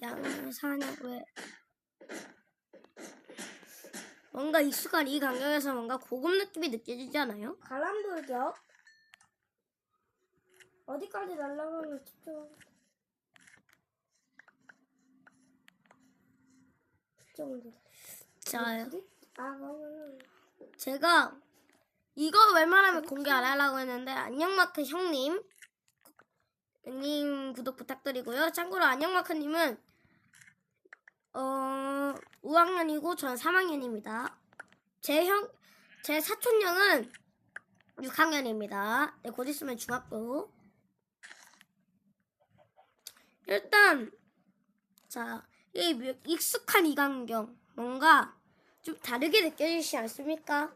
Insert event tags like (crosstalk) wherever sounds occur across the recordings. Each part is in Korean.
양을 사냐고요. 뭔가 익숙한 이 강경에서 뭔가 고급 느낌이 느껴지지 않아요? 바람 돌격 어디까지 날아가면 집중 집중을 돼. 자, 어디? 아 그러면은 제가 이거 웬만하면 공개 안 하려고 했는데 안녕마크 형님 님 구독 부탁드리고요. 참고로 안녕마크님은 어 5학년이고 전 3학년입니다. 제 형, 제 사촌 형은 6학년입니다. 네, 곧 있으면 중학교. 일단 자, 이 묘- 익숙한 이광경 뭔가 좀 다르게 느껴지지 않습니까?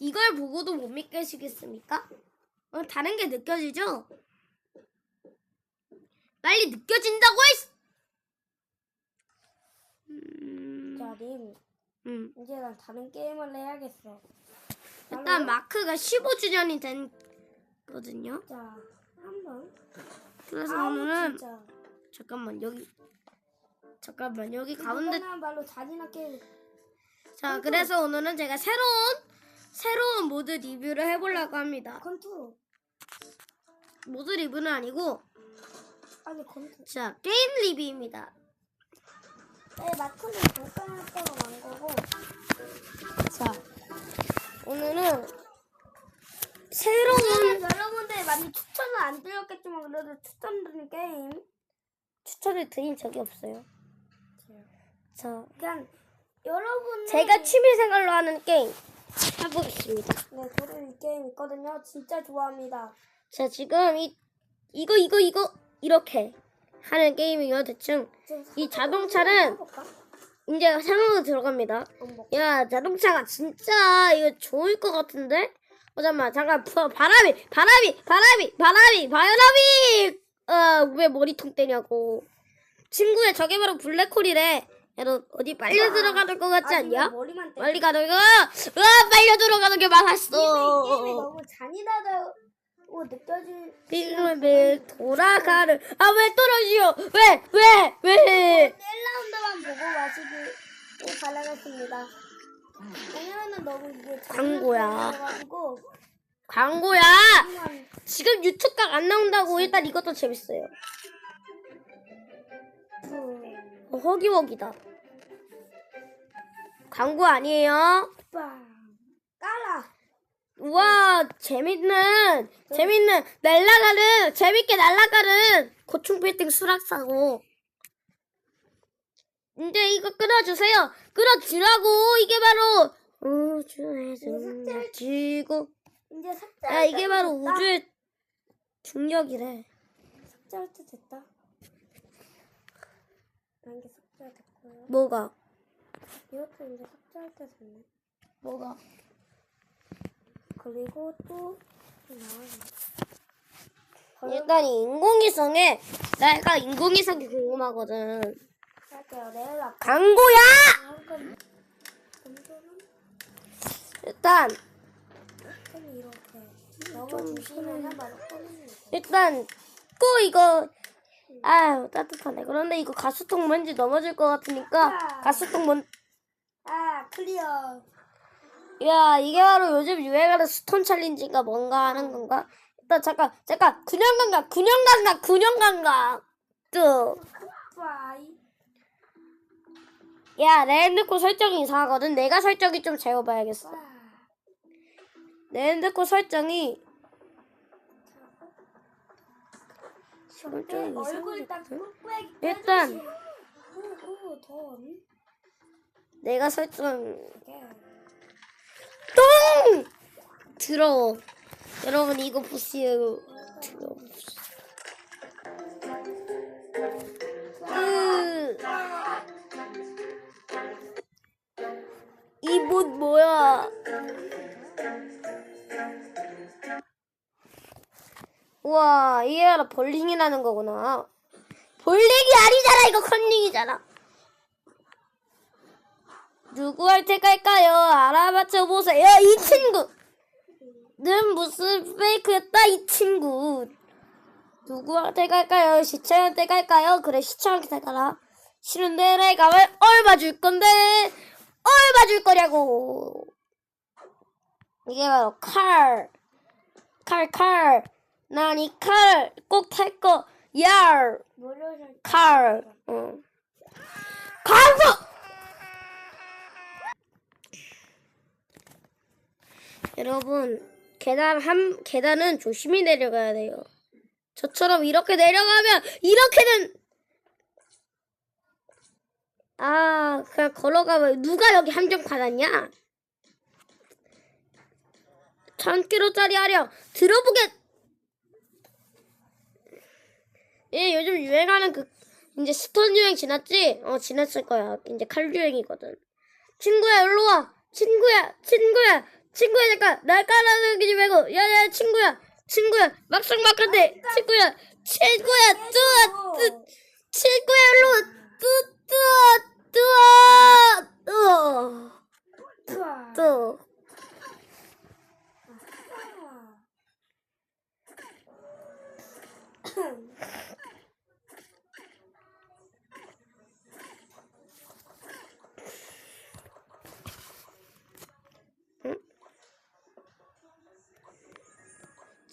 이걸 보고도 못 믿으시겠습니까? 어, 다른 게 느껴지죠? 빨리 느껴진다고 했! 음, 자, 님 음. 이제 난 다른 게임을 해야겠어. 일단 마크가 15주년이 된 거든요. 자, 한번. 그래서 아우, 오늘은 진짜. 잠깐만 여기 잠깐만 여기 가운데 말로 잔인한 게임. 자 그래서 오늘은 제가 새로운 새로운 모드 리뷰를 해보려고 합니다. 컨투. 모드 리뷰는 아니고 아니 컨투. 자 게임 리뷰입니다. 네, 마크는 잠깐 때가 난 거고. 자 오늘은 새로운 여러분들 많이 추천은 안 드렸겠지만 그래도 추천드린 게임. 추천을 드린 적이 없어요. 자 그냥 여러분 제가 취미 생활로 하는 게임 해보겠습니다. 네, 이 게임 있거든요. 진짜 좋아합니다. 자 지금 이 이거 이거 이거 이렇게 하는 게임이요 대충 좀이 자동차는? 이제 상황으로 들어갑니다. 야 자동차가 진짜 이거 좋을 것 같은데? 어 잠만 잠깐 부- 바람이 바람이 바람이 바람이 바람이 어왜 머리통 떼냐고 친구야 저게 바로 블랙홀이래 야 너 어디 빨리 들어가는 것 같지 않냐? 빨리 가는 거 으아 빨려 들어가는 게 게임이, 게임이 많았어 너무 잔인하다 고 느껴지. 빙글 돌아가는 아 왜 떨어지요 왜왜 왜? 1라운드만 보고 마시기 바라겠습니다. 왜냐면은 너무 이게 광고야. 가지고 광고야 지금 유튜브 각 안 나온다고 일단 이것도 재밌어요 어, 허기허기다. 광고 아니에요? 우와, 재밌는, 재밌는, 날라가는, 재밌게 날라가는 고충 빌딩 수락사고. 이제 이거 끊어주세요. 끊어주라고, 이게 바로, 우주에서 지고. 이제 삭제할 야, 이게 때 바로. 우주의 중력이래. 삭제할 때 됐다. 아, 이게 삭제됐고요. 뭐가? 이것도 이제 삭제할 때 됐네. 뭐가? 그리고 또. 일단 이 인공위성에, 내가 인공위성이 궁금하거든. 할게요. 내일 아까 광고야! 한건 일단 좀 이렇게 너무 조심하면 바로 꺼내는 거. 일단 꼭 이거 아유 따뜻하네 그런데 이거 가스통 뭔지 넘어질 것 같으니까 가스통 뭔... 아 클리어. 야 이게 바로 요즘 유행하는 스톤 챌린지인가 뭔가 하는 건가? 일단 잠깐 잠깐. 균형 감각 균형 감각 균형 감각. 뜨야 랜드코 설정이 이상하거든. 내가 설정이 좀 재워봐야겠어. 와. 랜드코 설정이 설정이 이상하거든 꾹꾹 일단. 내가 설정 똥! 더러워. 여러분 이거 보세요. 더러워. 으. 이옷 뭐야? 우와, 이게 바로 볼링이라는 거구나. 볼링이 아니잖아, 이거 컨닝이잖아. 누구한테 갈까요? 알아맞혀 보세요. 이 친구. 는 무슨 페이크였다 이 친구. 누구한테 갈까요? 시청한테 갈까요? 그래 시청한테 가라. 싫은데 내가 왜 얼마 줄 건데? 얼마 줄 거냐고. 이게 바로 칼. 칼, 칼. 난 이 칼 꼭 탈 거. 야, 칼. 응. 광고! 여러분, 계단 한, 계단은 조심히 내려가야 돼요. 저처럼 이렇게 내려가면, 이렇게는, 아, 그냥 걸어가면, 누가 여기 함정 받았냐? 천 킬로짜리 하려 들어보겠. 예, 요즘 유행하는 그 이제 스톤 유행 지났지? 어, 지났을 거야. 이제 칼 유행이거든. 친구야, 일로 와. 친구야, 친구야, 친구야, 잠깐. 날 깔아주지 말고. 야, 야, 친구야, 친구야. 막상 막한데, 친구야, 친구야, 뚜아, 뚜, 친구야, 일로 와. 뚜, 뚜아, 뚜아, 뚜아, 투아.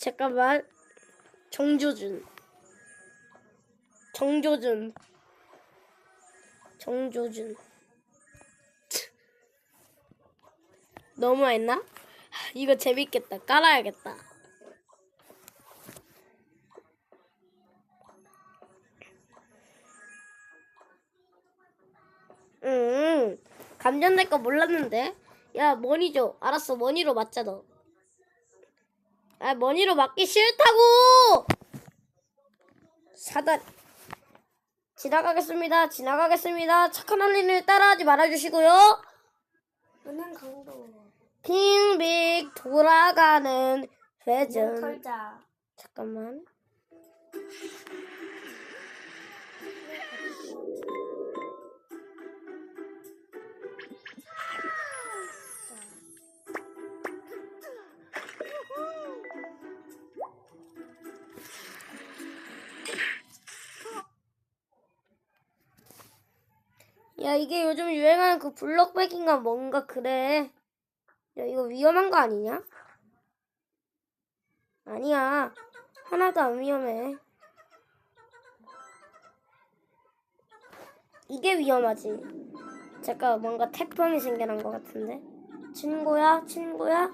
잠깐만. 정조준. 정조준. 정조준. (laughs) 너무했나? 하, (laughs) 이거 재밌겠다. 깔아야겠다. 음, 감전될 거 몰랐는데. 야, 머니 줘. 알았어, 머니로 맞자, 너. 아, 머니로 맞기 싫다고! 사단. 지나가겠습니다. 지나가겠습니다. 착한 할린을 따라하지 말아주시고요. 은행 강도. 빙빙 돌아가는 회전. 털자. 잠깐만. 야, 이게 요즘 유행하는 그 블럭백인가 뭔가 그래. 야, 이거 위험한 거 아니냐? 아니야. 하나도 안 위험해. 이게 위험하지. 잠깐 뭔가 태풍이 생겨난 것 같은데. 친구야, 친구야.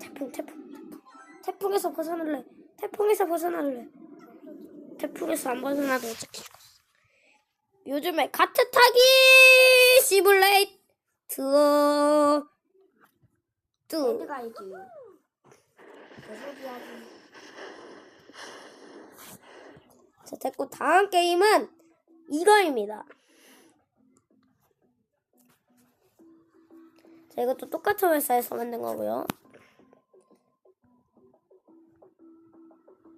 태풍, 태풍, 태풍. 태풍에서 벗어날래. 태풍에서 벗어날래. 태풍에서 안 벗어나도 어차피. 요즘에 카트 타기 시뮬레이트 뚜? 계속 해야지. 자, 됐고 다음 게임은 이거입니다. 자, 이것도 똑같은 회사에서 만든 거고요.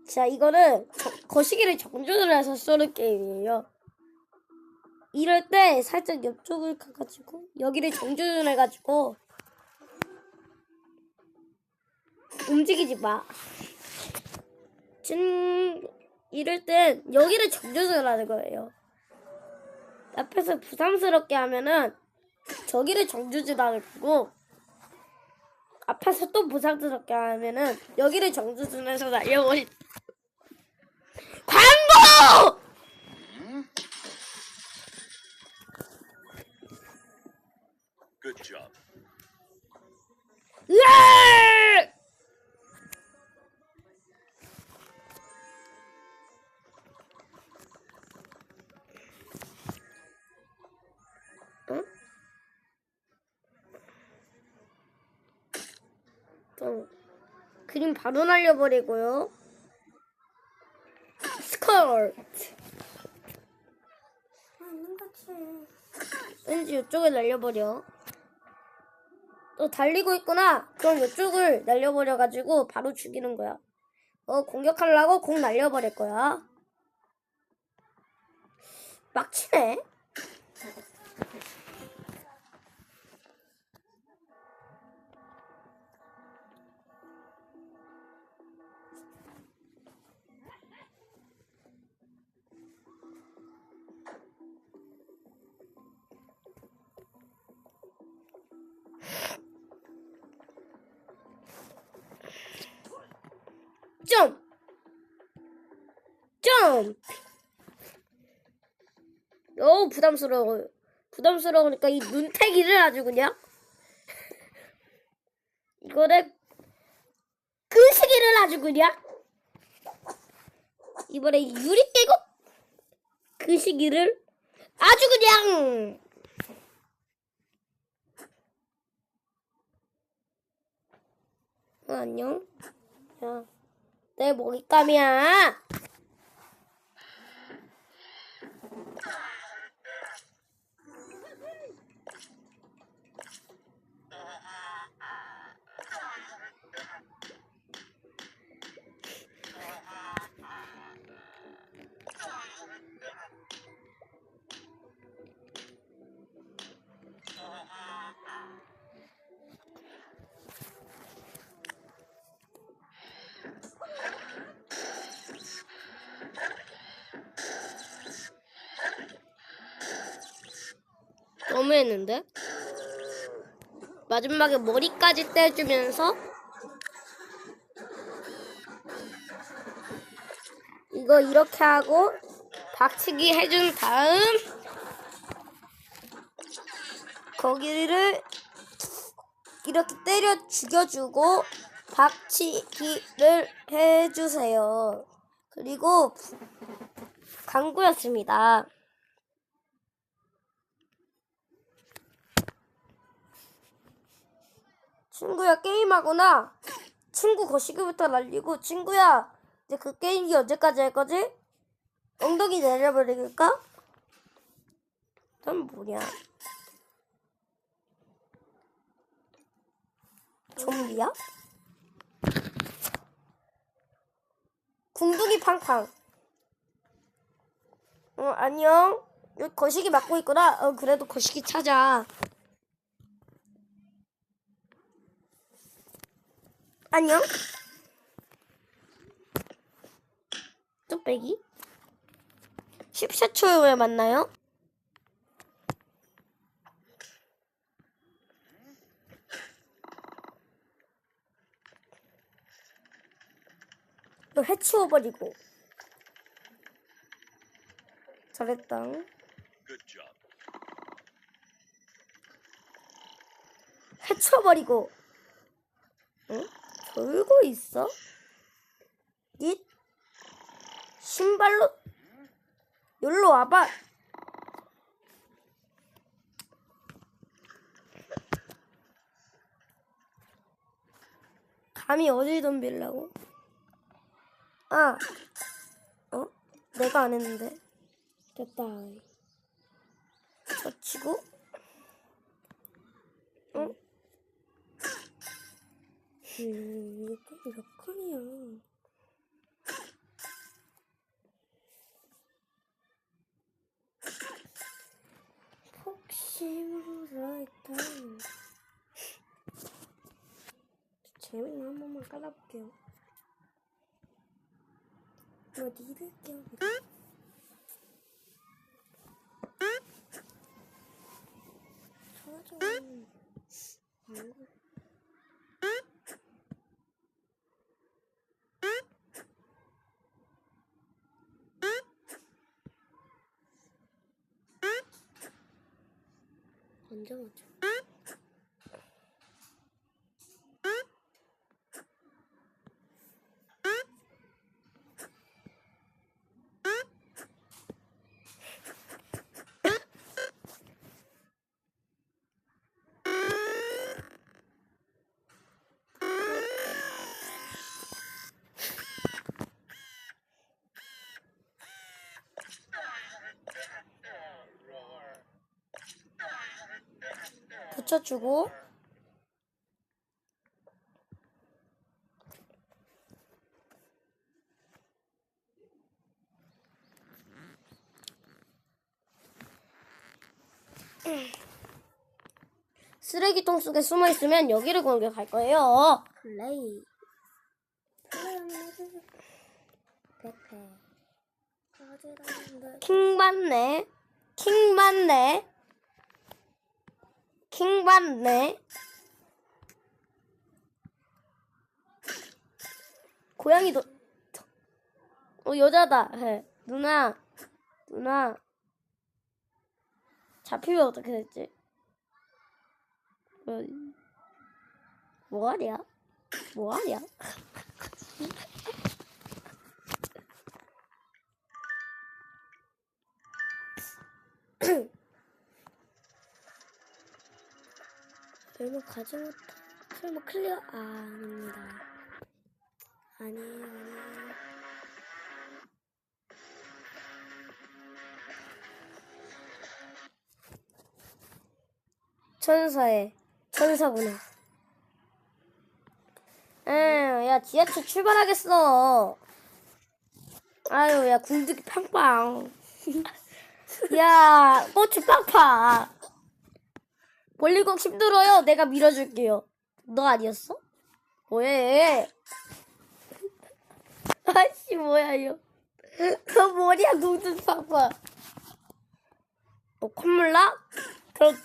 자, 이거는 저- 거시기를 정조를 해서 쏘는 게임이에요. 이럴 때 살짝 옆쪽을 가가지고 여기를 정조준해가지고 움직이지 마. 진 이럴 땐 여기를 정조준하는 거예요. 앞에서 부담스럽게 하면은 저기를 정조준하는 거고 앞에서 또 부담스럽게 하면은 여기를 정조준해서 날려버리. 광고! Good job. 으아! 응? 또 그림 바로 날려버리고요. 스컬. 아. 왠지 이쪽을 날려버려. 또 달리고 있구나. 그럼 이쪽을 날려버려가지고 바로 죽이는 거야. 어, 공격하려고 공 날려버릴 거야. 막 치네. 점! 어우, 부담스러워요. 부담스러우니까 이 눈태기를 아주 그냥. (laughs) 이거를 끄시기를 아주 그냥. 이번에 유리 깨고 끄시기를 아주 그냥. 어, 안녕. 야, 내 먹잇감이야. 너무했는데? 마지막에 머리까지 떼주면서 이거 이렇게 하고 박치기 해준 다음 거기를 이렇게 때려 죽여주고 박치기를 해주세요. 그리고 강구였습니다. 친구야 게임하구나. 친구 거시기부터 날리고 친구야 이제 그 게임기 언제까지 할 거지? 엉덩이 내려버릴까? 넌 뭐냐? 좀비야? 궁둥이 팡팡. 어 안녕. 여기 거시기 맡고 있구나. 어 그래도 거시기 찾아. 안녕. 뚝배기. 14초 후에 만나요. 또 해치워버리고. 잘했다. 해쳐버리고. 응? 돌고 있어? 잇? 신발로? 여기로 와봐. 감히 어딜 덤빌라고? 아, 어? 내가 안 했는데. 됐다. 젖히고. 응? 음, 이거 몇 칸이야? 혹시 모르겠다. 재밌는 한 번만 깔아볼게요. 이거 니들게요. 저좀 광고. 언제 맞춰? 붙여주고 쓰레기통 속에 숨어 있으면 여기를 공격할 거예요. 플레이. 킹 받네. 킹 받네. 킹 받네. 고양이도 어 여자다 해. 누나, 누나. 잡히면 어떻게 됐지? 뭐, 뭐하냐? 뭐하냐? 설마 가지 못해. 설마 클리어 아, 아닙니다. 아니에요, 아니에요. 천사에 천사구나. 에, 야 지하철 출발하겠어. 아유, 야 궁둥이 팡팡. (laughs) 야 고추 팡팡. 볼리공 힘들어요. 내가 밀어줄게요. 너 아니었어? 뭐해? (laughs) 아씨 뭐야 이거. 너 머리야 궁둥이 팡팡. 뭐 콧물 나? 그럼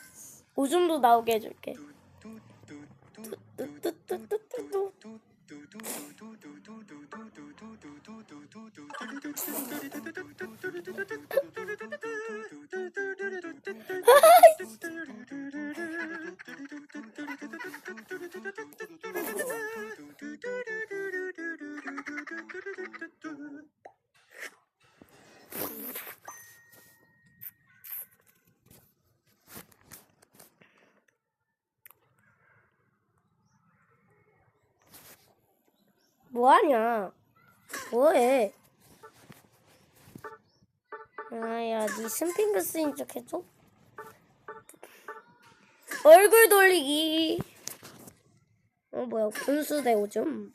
오줌도 나오게 해줄게. (laughs) 스핑크스인 척 해줘? 얼굴 돌리기. 어, 뭐야, 분수대 오줌.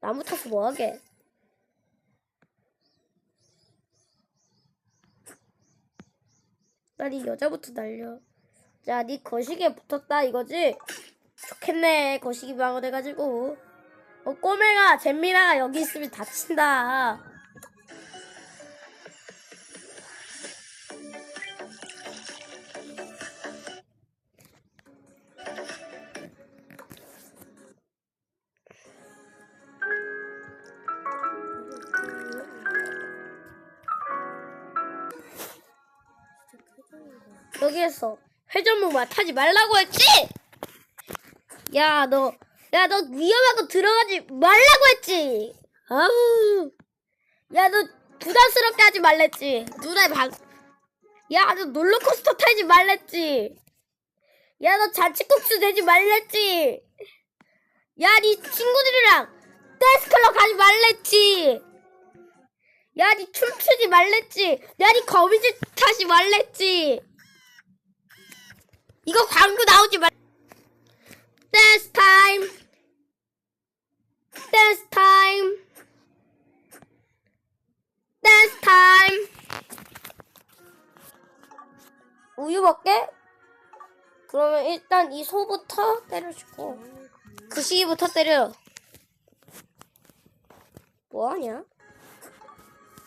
나무 타서 뭐하게? 나니 여자부터 날려. 자, 니 거시기에 붙었다 이거지? 좋겠네, 거시기 방어돼가지고. 어, 꼬맹아, 잼민아가 여기 있으면 다친다. 여기에서 회전목마 타지 말라고 했지? 야, 너, 야, 너 위험한 거 들어가지 말라고 했지? 아우. 야, 너 부담스럽게 하지 말랬지? 누나의 방, 야, 너 롤러코스터 타지 말랬지? 야, 너 자치국수 되지 말랬지? 야, 니 친구들이랑 댄스클럽 가지 말랬지? 야, 니 춤추지 말랬지? 야, 니 거미줄 타지 말랬지? 이거 광고 나오지 말. 댄스 타임. 댄스 타임. 댄스 타임. 우유 먹게? 그러면 일단 이 소부터 때려주고 그 시기부터 때려. 뭐하냐?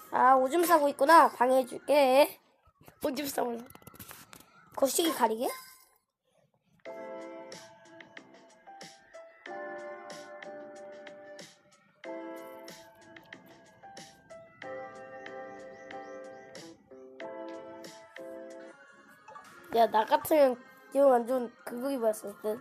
아 오줌 싸고 있구나. 방해해줄게. 오줌 싸고. 거시기 가리게? 야, 나 같으면 이거 완전 그거 입었을 듯.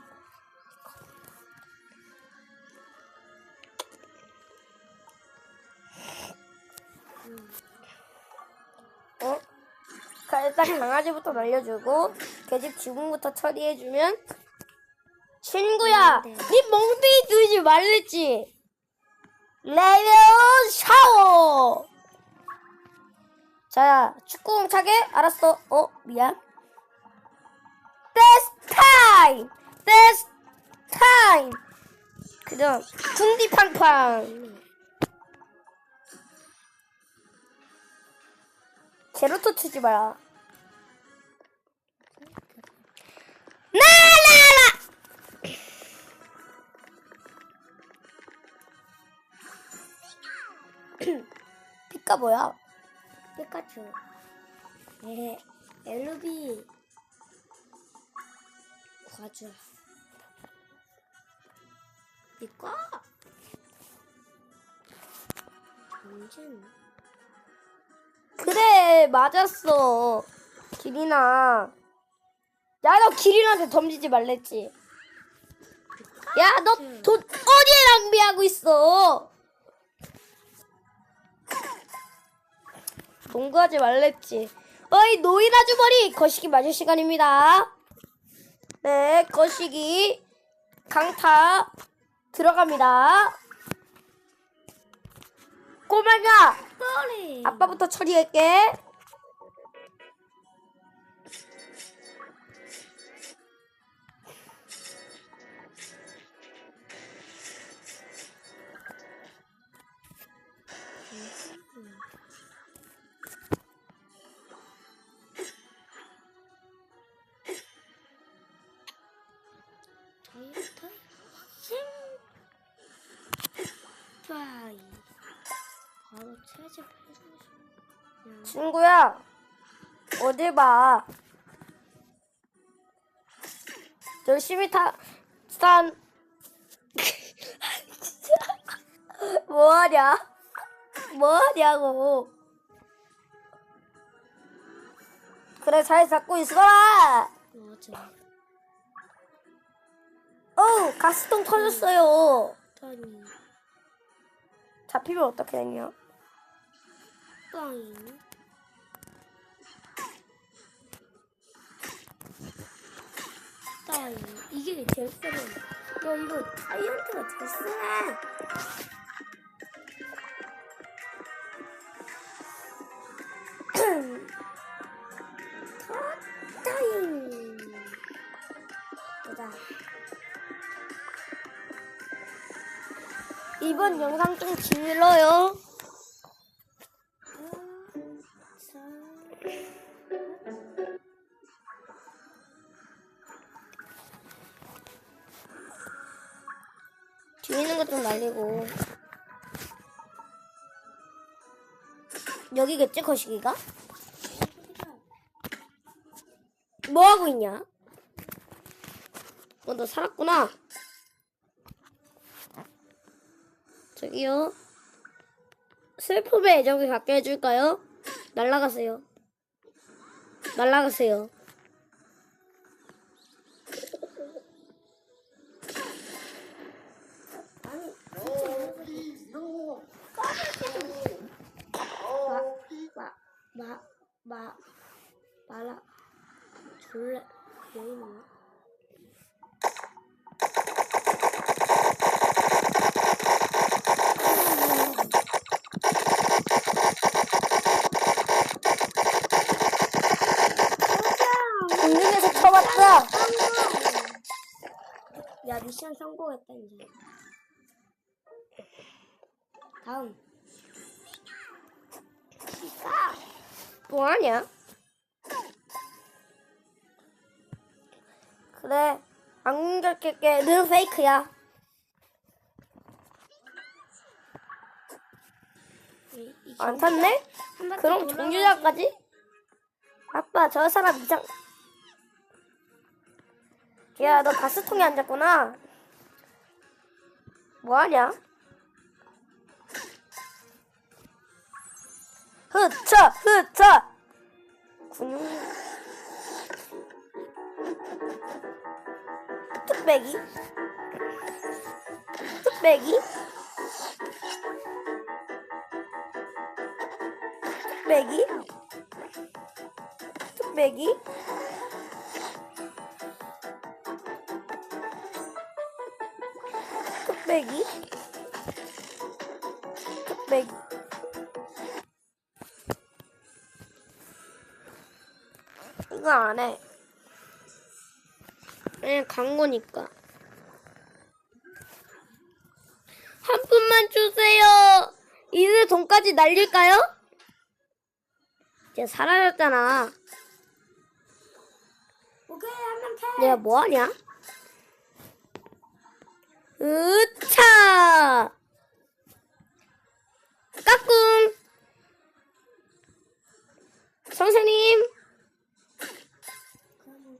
어? 가- 일단 강아지부터 날려주고 계집 지붕부터 처리해주면 친구야, 네. 네 멍둥이 들지 말랬지. 레벨 샤워. 자, 축구공 차게 알았어. 어, 미안. Time! This time! 그다음 궁디팡팡 제로토 치지 마라 나나나 (clears throat) 피카 뭐야? 피카츄. 에, 엘루비. 과자. 니꺼. 전진. 왜 맞았어? 기린아. 야, 너 기린한테 덤지지 말랬지. 야, 너 돈 어디에 낭비하고 있어? 농구하지 말랬지. 어이, 노인 아주머니! 거시기 맞을 시간입니다. 네, 거시기. 강타. 들어갑니다. 꼬마가! 아빠부터 처리할게. 친구야, 어딜 봐. 열심히 타, 산. 진짜. (laughs) 뭐하냐? 뭐하냐고. 그래, 잘 잡고 있어라. 맞아. 어우, 가스통 터졌어요. 다니. 잡히면 어떻게 되냐? 빵. 딸 이게 제일 세네. 야 이거 타이언트가 제일 세네. 타임. 보자. 이번 영상 좀 길어요. 좀 날리고. 여기겠지, 거시기가? 뭐 하고 있냐? 어, 너 살았구나. 저기요. 슬픔의 애정을 갖게 해줄까요? 날라가세요. 날라가세요. 아니, 너 마, 마, 마, 말아. 졸래. 왜 있나? 공중에서 쳐봤자 야, 미션 성공했다, 이제. 다음. 뭐하냐? 그래, 안 공격할게. 는 페이크야. 안 탔네? 그럼. 종주자까지? 아빠, 저 사람 이상. 야, 너 가스통에 앉았구나. 뭐하냐? 흐차, 흐차! 근육. 뚝배기? 뚝배기? 뚝배기? 뚝배기? 뚝배기? 뚝배기? 이거 안 해. 그냥 간 거니까. 한 푼만 주세요. 이제 돈까지 날릴까요? 이제 사라졌잖아. 오케이, 한명 패. 내가 뭐 하냐? 으차! 까꿍! 선생님!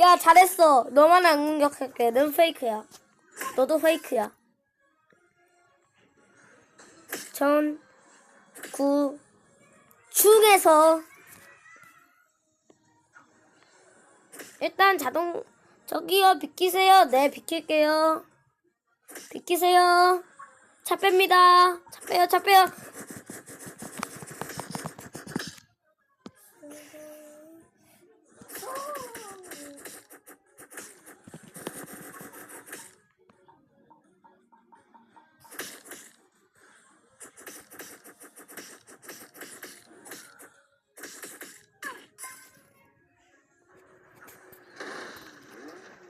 야 잘했어. 너만 안 공격할게. 넌 페이크야. 너도 페이크야. 전, 구, 중에서 일단 자동 저기요 비키세요. 네 비킬게요. 비키세요. 차 뺍니다. 차 빼요, 차 빼요.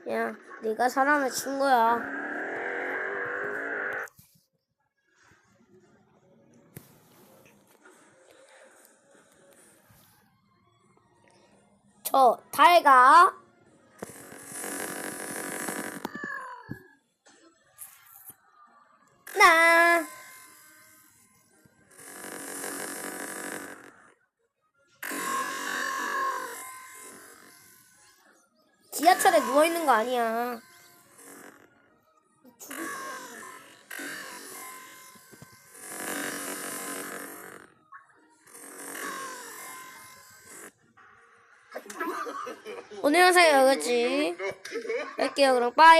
야, 네가 사람을 친 거야. 저 달가 누워 있는 거 아니야. 오늘 영상 여기까지 할게요. 그럼 빠이.